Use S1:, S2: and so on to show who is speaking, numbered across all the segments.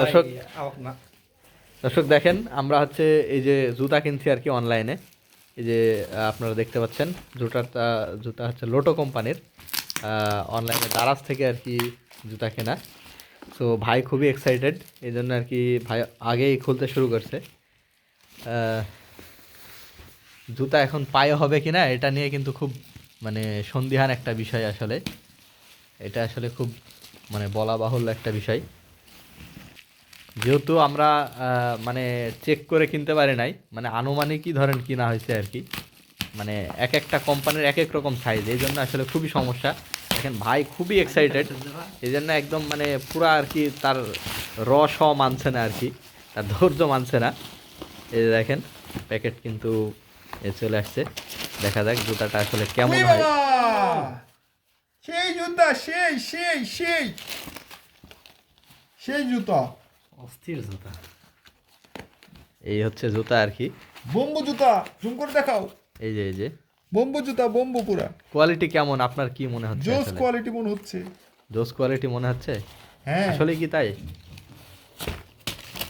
S1: দর্শক
S2: না।
S1: দর্শক দেখেন আমরা হচ্ছে এই যে জুতা কিনছি আর কি অনলাইনে। এই যে আপনারা দেখতে পাচ্ছেন জুতাটা জুতা হচ্ছে লোটো কোম্পানির অনলাইনে দারাজ থেকে আর কি জুতা কেনা। সো ভাই খুবই এক্সাইটেড এই জন্য আর কি ভাই আগেই খুলতে শুরু করছে। জুতা এখন পায়ে হবে কিনা এটা নিয়ে কিন্তু খুব মানে সন্দিহান একটা বিষয় আসলে। এটা আসলে খুব মানে বলা বাহুল্য একটা বিষয়। যেহেতু আমরা মানে চেক করে কিনতে পারি নাই মানে আনুমানিকই ধরেন কিনা হয়েছে আর কি। মানে এক একটা কোম্পানির এক এক রকম সাইজ এই জন্য আসলে খুবই সমস্যা। দেখেন ভাই খুবই এক্সাইটেড এই জন্য একদম মানে পুরা আর কি তার রস মানছে না আর কি তার ধৈর্য মানছে না। এই দেখেন প্যাকেট কিন্তু এ চলে আসছে। দেখা যাক জুতাটা আসলে কেমন হয়।
S3: সেই জুতা সেই সেই সেই। সেই জুতা।
S2: অস্থির জুতা।
S1: এই হচ্ছে জুতা আর কি।
S3: বম্বু জুতা জুম করে দেখাও।
S1: এই যে এই যে।
S3: বম্বু জুতা বম্বু পুরা।
S1: কোয়ালিটি কেমন? আপনার কি মনে হচ্ছে
S3: জোস কোয়ালিটি মনে হচ্ছে।
S1: জোস কোয়ালিটি মনে হচ্ছে?
S3: হ্যাঁ।
S1: আসলে কি তাই?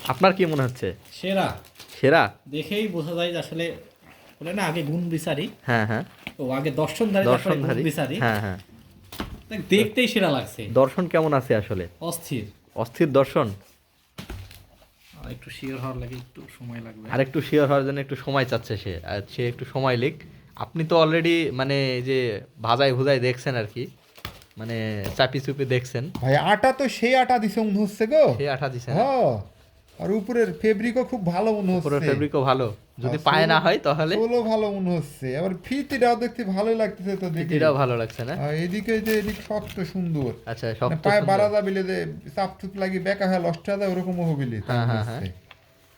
S1: আপনার কি মনে হচ্ছে?
S2: সেরা।
S1: সেরা?
S2: দেখেই বোঝা যায় যে আসলে বলে না আগে গুণ বিচারি।
S1: হ্যাঁ হ্যাঁ।
S2: ও আগে দর্শনধারী
S1: দর্শনধারী।
S2: বিচারি।
S1: হ্যাঁ হ্যাঁ।
S2: দেখতেই সেরা লাগছে।
S1: দর্শন কেমন আছে আসলে?
S2: অস্থির।
S1: অস্থির দর্শন?
S2: একটু শিওর হওয়ার লাগে একটু সময় লাগবে।
S1: আর একটু শিওর হওয়ার জন্য একটু সময় চাচ্ছে সে। আর সে একটু সময় লিখ আপনি তো অলরেডি মানে এই যে ভাজাই ভুজাই দেখছেন আর কি মানে চাপি চুপি দেখছেন।
S3: ভাই আটা তো সেই আটা দিছে মনে হচ্ছে গো।
S1: সেই আটা দিছে
S3: হ্যাঁ। আর উপরের ফেব্রিকও খুব ভালো মনে হচ্ছে।
S1: ফেব্রিকও ভালো। যদি পায়ে না হয় তাহলে?
S3: সোলো ভালো মনে হচ্ছে। আবার ফিতিটাও দেখতে ভালোই লাগতেছে তো দেখি।
S1: এটাও ভালো লাগছে না?
S3: আর এদিকে যে এদিক শক্ত সুন্দর।
S1: আচ্ছা
S3: মানে
S1: সব
S3: পায়ে বাড়া যাবিলে যে চাপ চুপ লাগি বেকা হয় লস্টা যায় ওরকমও হবিলি
S1: হ্যাঁ, হ্যাঁ, হ্যাঁ।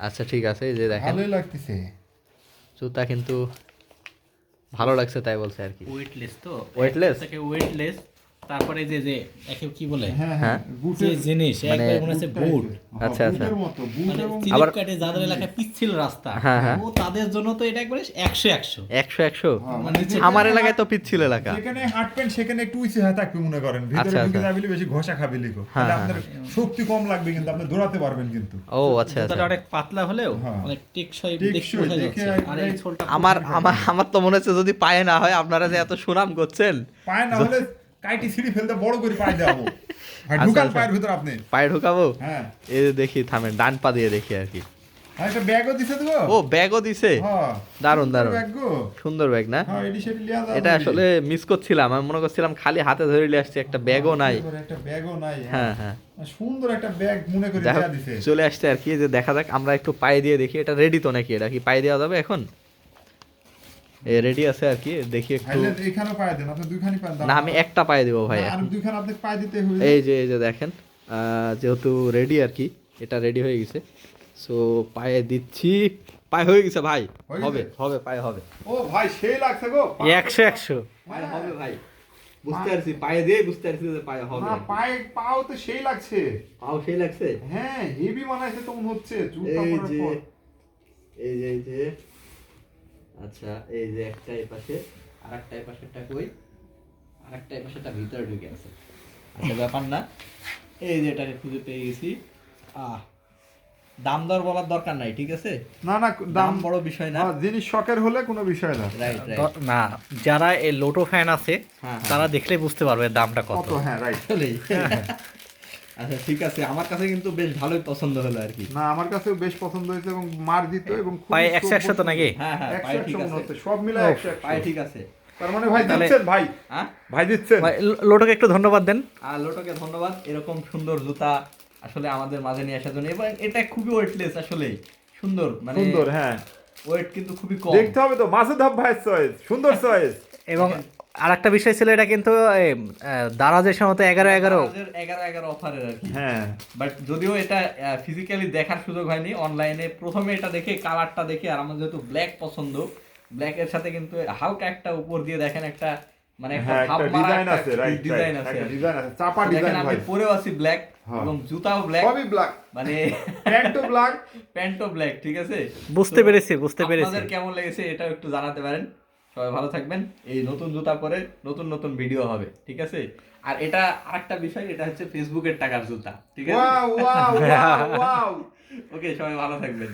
S1: আচ্ছা ঠিক আছে এই যে দেখেন।
S3: ভালোই লাগতেছে।
S1: জুতা কিন্তু ভালো লাগছে তাই বলছে আর কি।
S2: ওয়েটলেস তো? থেকে ওয়েটলেস তারপরে যে যে একে কি বলে?
S3: হ্যাঁ
S1: হ্যাঁ।
S3: হ্যাঁ। বুটের
S2: জিনিস
S1: মানে-
S2: একবার মনে হচ্ছে বুট।
S1: আচ্ছা, আচ্ছা।
S3: মতো বুট
S2: মানে
S3: এবং
S1: আবার-
S2: চিলিকাটে যাদের এলাকায় পিচ্ছিল রাস্তা
S1: হ্যাঁ।
S2: ও তাদের জন্য তো এটা একবারে একশো একশো।
S1: একশো একশো।
S3: হ্যাঁ, মানে যেখানে
S1: আমার এলাকায় তো পিচ্ছিল এলাকা।
S3: যেখানে হাঁটবেন সেখানে একটু উঁচু হয়ে থাকবে মনে করেন। ভিতরে
S1: আচ্ছা,
S3: ঢুকে
S1: আচ্ছা।
S3: যাবিলে বেশি ঘষা
S1: হ্যাঁ,
S3: তাহলে
S1: হ্যাঁ,
S3: আপনার শক্তি কম লাগবে কিন্তু আপনি দৌড়াতে পারবেন কিন্তু।
S1: ও আচ্ছা আচ্ছা।
S2: অনেক পাতলা হলেও। অনেক টেকসই
S1: আমার আমার আমার তো মনে হচ্ছে যদি পায়ে না হয় আপনারা যে এত সুনাম করছেন।
S3: পায়ে না হলে কাইটি সিঁড়ি ফেলতে বড় করে পায়ে দেবো ভাই
S1: আচ্ছা,
S3: ঢুকান
S1: আচ্ছা।
S3: পায়ের ভিতর আপনি।
S1: পায়ে ঢুকাবো?
S3: হ্যাঁ।
S1: এই যে দেখি থামেন ডান পা দিয়ে দেখি আর কি।
S3: একটা ব্যাগও দিছে তো
S1: ও ব্যাগও দিছে?
S3: হ্যাঁ
S1: দারুণ,
S3: সুন্দর। ব্যাগ গো।
S1: সুন্দর ব্যাগ না?
S3: হ্যাঁ
S1: এটা আসলে মিস করছিলাম। আমি মনে করছিলাম খালি হাতে ধরে নিয়ে আসছি একটা ব্যাগও নাই।
S3: একটা ব্যাগও নাই।
S1: হ্যাঁ হ্যাঁ।
S3: সুন্দর একটা ব্যাগ মনে করে দেয়া দিছে।
S1: চলে আসছে আর কি। যে দেখা যাক আমরা একটু পায়ে দিয়ে দেখি। এটা রেডি তো নাকি? এটা কি পায়ে দেওয়া যাবে এখন? রেডি আছে আর কি? দেখি একটু।
S3: ভাইলে পায়ে দেন আপনি দুইখানি পায়ে দেন
S1: না আমি একটা পায়ে দিব ভাই
S3: আর। দুইখান আপনি পায়ে দিতে হবে।
S1: এই যে এই যে দেখেন যেহেতু রেডি আর কি এটা রেডি হয়ে গেছে। সো পায়ে দিচ্ছি। পায়ে হয়ে গেছে ভাই। হবে হবে পায়ে হবে।
S3: ও ভাই সেই লাগছে গো।
S2: একশো একশো।
S1: পায়ে হবে ভাই। বুঝতে পারছি পায়ে দিয়ে বুঝতে পারছি যে পায়ে হবে।
S3: না পায়ে পাও তো সেই লাগছে।
S1: পাও সেই লাগছে?
S3: হ্যাঁ হেভি বানাইছে তো মনে হচ্ছে
S1: এই যে এই যে এই যে। আচ্ছা এই যে একটা এই পাশে আর একটা এই পাশেরটা কই? আর একটা এই পাশেরটা ভিতরে ঢুকে আছে আচ্ছা ব্যাপার না। এই যে এটাকে খুঁজে পেয়ে গেছি। আহ দাম দর বলার দরকার নাই ঠিক আছে?
S3: না না
S1: দাম বড় বিষয় না।
S3: হ্যাঁ, জিনিস শখের হলে কোনো বিষয় না।
S2: না যারা এই লোটো ফ্যান আছে
S1: হ্যাঁ, হ্যাঁ।
S2: তারা দেখলে বুঝতে পারবে দামটা কত।
S3: কত হ্যাঁ রাইট
S1: আচ্ছা ঠিক আছে। আমার কাছে কিন্তু বেশ ভালোই পছন্দ হলো আর কি।
S3: না আমার কাছেও বেশ পছন্দ হয়েছে এবং মার্জিত এবং খুবই
S2: পায়ে একশো একশো তো নাকি?
S1: হ্যাঁ হ্যাঁ
S3: একশো
S1: পায়ে
S3: একশো
S1: ঠিক আছে।
S3: সব মিলে একশো।
S1: পায়ে ঠিক আছে।
S3: তার মানে ভাই দিচ্ছেন ভাই?
S1: হ্যাঁ?
S3: ভাই দিচ্ছেন?
S2: ভাই, লো- একটু ধন্যবাদ দেন।
S1: আর লোটোকে ধন্যবাদ। এরকম সুন্দর জুতা আসলে আমাদের মাঝে নিয়ে আসার জন্য। এবং এটা খুবই ওয়েটলেস আসলে। সুন্দর মানে
S3: সুন্দর হ্যাঁ।
S1: ওয়েট কিন্তু খুবই কম।
S3: দেখতে হবে তো। মাসুদ ভাইয়ের চয়েস সুন্দর চয়েস
S2: এবং আর একটা বিষয় ছিল এটা কিন্তু দারাজের সময় তো এগারো। এগারো
S1: এগারো এগারো অফারের আর কি।
S3: হ্যাঁ।
S1: বাট যদিও এটা ফিজিক্যালি দেখার সুযোগ হয়নি অনলাইনে প্রথমে এটা দেখে কালারটা দেখে আর আমার যেহেতু ব্ল্যাক পছন্দ ব্ল্যাকের সাথে কিন্তু হালকা একটা উপর দিয়ে দেখেন একটা মানে একটা
S3: হ্যাঁ ডিজাইন আছে রাইট
S1: ডিজাইন আছে
S3: একটা ডিজাইন আছে চাপা
S1: দেখেন
S3: ডিজাইন
S1: আমি পরেও আছি ব্ল্যাক। এবং জুতাও ব্ল্যাক
S3: সবই ব্ল্যাক
S1: মানে
S3: প্যান্টও ব্ল্যাক
S1: প্যান্টও ব্ল্যাক ঠিক আছে?
S2: বুঝতে পেরেছি, বুঝতে পেরেছি।
S1: আপনাদের কেমন লেগেছে এটাও একটু জানাতে পারেন। সবাই ভালো থাকবেন। এই নতুন জুতা পরে নতুন নতুন ভিডিও হবে ঠিক আছে? আর এটা আরেকটা বিষয় এটা হচ্ছে ফেসবুকের টাকার জুতা ঠিক আছে? ওকে সবাই ভালো থাকবেন।